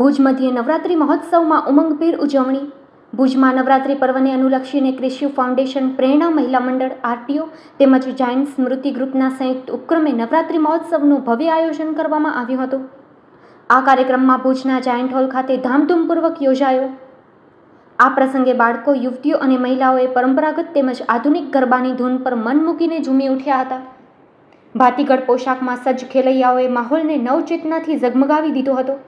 ભુજ મધ્યે નવરાત્રિ મહોત્સવમાં ઉમંગભેર ઉજવણી. ભુજમાં નવરાત્રિ પર્વને અનુલક્ષીને ક્રિશ્યુ ફાઉન્ડેશન પ્રેરણા મહિલા મંડળ, આરટીઓ તેમજ જાયન્ટ સ્મૃતિ ગ્રુપના સંયુક્ત ઉપક્રમે નવરાત્રિ મહોત્સવનું ભવ્ય આયોજન કરવામાં આવ્યું હતું. આ કાર્યક્રમમાં ભુજના જાયન્ટ હોલ ખાતે ધામધૂમપૂર્વક યોજાયો. આ પ્રસંગે બાળકો, યુવતીઓ અને મહિલાઓએ પરંપરાગત તેમજ આધુનિક ગરબાની ધૂન પર મન મૂકીને ઝૂમી ઉઠ્યા હતા. ભાતીગળ પોશાકમાં સજ્જ ખેલૈયાઓએ માહોલને નવચેતનાથી ઝગમગાવી દીધો હતો.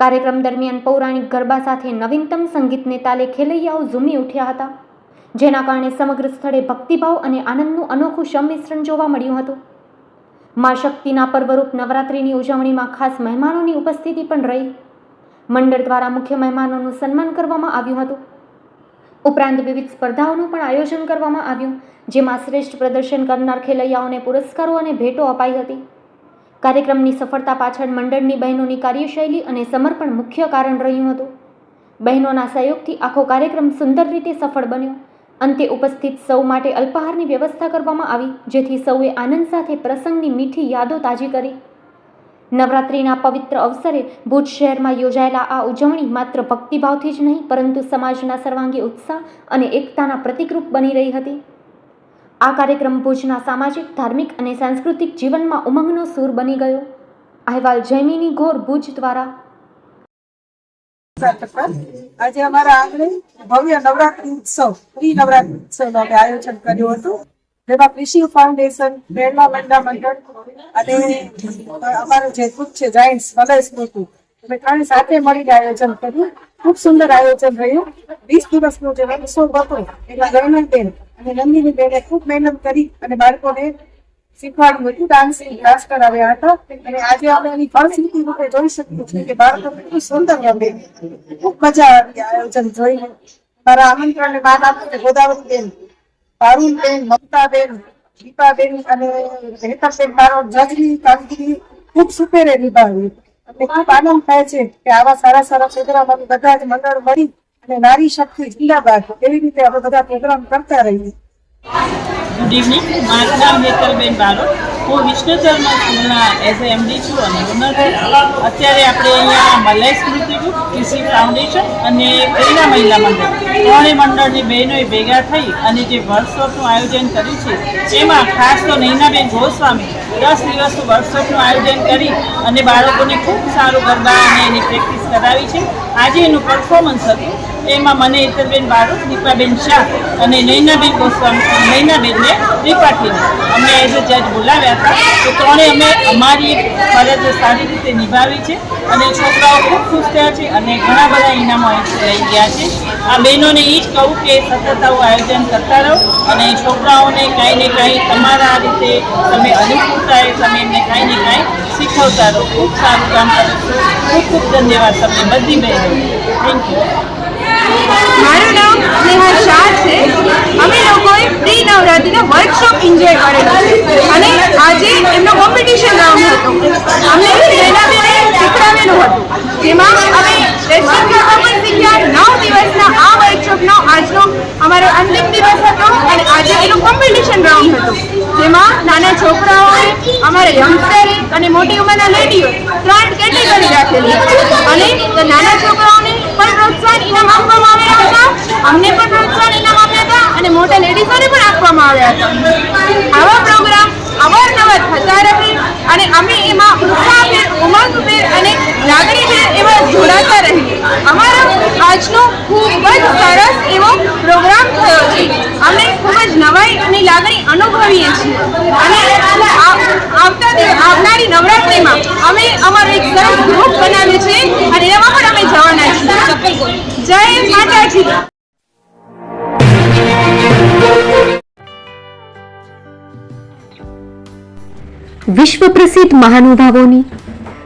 કાર્યક્રમ દરમિયાન પૌરાણિક ગરબા સાથે નવીનતમ સંગીતને તાલે ખેલૈયાઓ ઝૂમી ઉઠ્યા હતા. જેના કારણે સમગ્ર સ્થળે ભક્તિભાવ અને આનંદનું અનોખું સંમિશ્રણ જોવા મળ્યું હતું. મા શક્તિના પર્વરૂપ નવરાત્રિની ઉજવણીમાં ખાસ મહેમાનોની ઉપસ્થિતિ પણ રહી. મંડળ દ્વારા મુખ્ય મહેમાનોનું સન્માન કરવામાં આવ્યું હતું. ઉપરાંત વિવિધ સ્પર્ધાઓનું પણ આયોજન કરવામાં આવ્યું, જેમાં શ્રેષ્ઠ પ્રદર્શન કરનાર ખેલૈયાઓને પુરસ્કારો અને ભેટો અપાઈ હતી. કાર્યક્રમની સફળતા પાછળ મંડળની બહેનોની કાર્યશૈલી અને સમર્પણ મુખ્ય કારણ રહ્યું હતું. બહેનોના સહયોગથી આખો કાર્યક્રમ સુંદર રીતે સફળ બન્યો. અંતે ઉપસ્થિત સૌ માટે અલ્પાહારની વ્યવસ્થા કરવામાં આવી, જેથી સૌએ આનંદ સાથે પ્રસંગની મીઠી યાદો તાજી કરી. નવરાત્રિના પવિત્ર અવસરે ભુજ શહેરમાં યોજાયેલા આ ઉજવણી માત્ર ભક્તિભાવથી જ નહીં, પરંતુ સમાજના સર્વાંગી ઉત્સાહ અને એકતાના પ્રતિકરૂપ બની રહી હતી. આ કાર્યક્રમ ભુજના સામાજિક, ધાર્મિક અને સાંસ્કૃતિક જીવનમાં ઉમંગનો સૂર બની ગયો. અહેવાલ જૈમિની ગોર ભુજ દ્વારા. આજે અમારા આંગણે ભવ્ય નવરાત્રી ઉત્સવ પ્રી નવરાત્રી ઉત્સવનું અમે આયોજન કર્યું હતું. જેમાં કૃષિ ફાઉન્ડેશન પ્રેરણા મંડા મંડળ અને અમારું જે ગ્રુપ છે જાયન્ટ્સ મલય સ્મૃતિ અમે ત્રણે સાથે મળીને આયોજન કર્યું. ખૂબ સુંદર આયોજન રહ્યું. વીસ દિવસનો જે ઉત્સવ હતો, એમાં ગણનબેન અને નંદીની બેને ખૂબ મહેનત કરી અને બાળકોને શીખવાડ્યું હતું. ડાન્સિંગ ક્લાસ કરાવ્યા હતા. અને આજે આપણે એની ફળશ્રુતિ રૂપે જોઈ શકીએ છીએ કે બાળકો કેટલું સુંદર રમે. ખૂબ મજા આવી આયોજન જોઈને. મારા આમંત્રણને માન આપીને ગોદાવરીબેન, પારુલબેન, મમતાબેન, દીપાબેન અને હેતરબેન મારો જજની કામગીરી ખૂબ સુપેરે નિભાવી. અને ખૂબ આનંદ થાય છે કે આવા સારા સારા છોકરા બધા જ મંડળ મળી અને નારી શક્તિ જિંદાબાદ એવી રીતે આપણે બધા પ્રોગ્રામ કરતા રહીએ? ગુડ ઇવનિંગ મારું નામ હેતલબેન બારોટ હું વિષ્ણુ ધર્મ સ્કૂલના એઝ એ એમડી છું અને ઓનર અત્યારે આપણે અહીંયા મલય સ્મૃતિ કૃષિ ફાઉન્ડેશન અને પ્રેરણા મહિલા મંડળ. ત્રણેય મંડળની બહેનોએ ભેગા થઈ અને જે વર્કશોપનું આયોજન કર્યું છે, એમાં ખાસ તો નૈનાબેન ગોસ્વામી દસ દિવસનું વર્કશોપનું આયોજન કરી અને બાળકોને ખૂબ સારું ગરબા અને એની પ્રેક્ટિસ કરાવી છે. આજે એનું પરફોર્મન્સ હતું. એમાં મને ઇતરબેન બારોટ, દીપાબેન શાહ અને નૈનાબેન ગોસ્વામી નૈનાબેનને ત્રિપાઠીને. અમે એઝ અ જજ બોલાવ્યા હતા. તો ત્રણે અમે અમારી ફરજ સારી રીતે નિભાવી છે અને છોકરાઓ ખૂબ ખુશ થયા છે અને ઘણા બધા ઇનામો લઈ ગયા છે. આ બહેનોને એ જ કહું કે સતત આવું આયોજન કરતા રહો અને છોકરાઓને કાંઈ ને કાંઈ તમારા રીતે તમે અનુકૂળતાએ તમે એમને કાંઈ ને કાંઈ શીખવતા રહો. ખૂબ સારું કામ કરો ખૂબ ખૂબ ધન્યવાદ તમને બધી બહેનો થેન્ક યુ મારું નામ સ્નેહા શાહ છે. અમે લોકોએ પ્રી નવરાત્રીનો વર્કશોપ એન્જોય કરેલો અને આજે એમનો કોમ્પિટિશન રાઉન્ડ હતો. અમે નૈનાબેને શીખડાવેલું હતું. જેમાં અમે વેસ્ટર્ન કરવા પણ શીખ્યા. નવ દિવસના આ વર્કશોપનો આજનો અમારો અંતિમ દિવસ હતો અને આજે એનું કોમ્પિટિશન રાઉન્ડ હતો. જેમાં નાના છોકરાઓએ, અમારે યંગસ્ટરે અને મોટી ઉંમરના લેડીઓ ત્રણ કેટેગરી રાખેલી અને તો નાના છોકરાઓને પણ પ્રોત્સાહન ઇનામ આપવામાં આવ્યા હતા અમને પણ પ્રોત્સાહન ઇનામ આપ્યા હતા અને મોટા લેડીઝોને પણ આપવામાં આવ્યા હતા આવા પ્રોગ્રામ અવારનવાર થતા રહે અને અમે એમાં ઉત્સાહભેર ઉમંગભેર લાગણીભેર એમાં જોડાતા રહીએ અમારો આજનો ખૂબ જ સરસ એવો પ્રોગ્રામ થયો છે. અમે ખૂબ જ નવાઈ અને લાગણી અનુભવીએ છીએ. અને આવતા આવનારી નવરાત્રિમાં અમે અમારો એક સરસ ગ્રુપ બનાવ્યું છે અને એમાં પણ અમે જવાના છીએ. જય માતાજી. વિશ્વ પ્રસિદ્ધ મહાનુભાવોની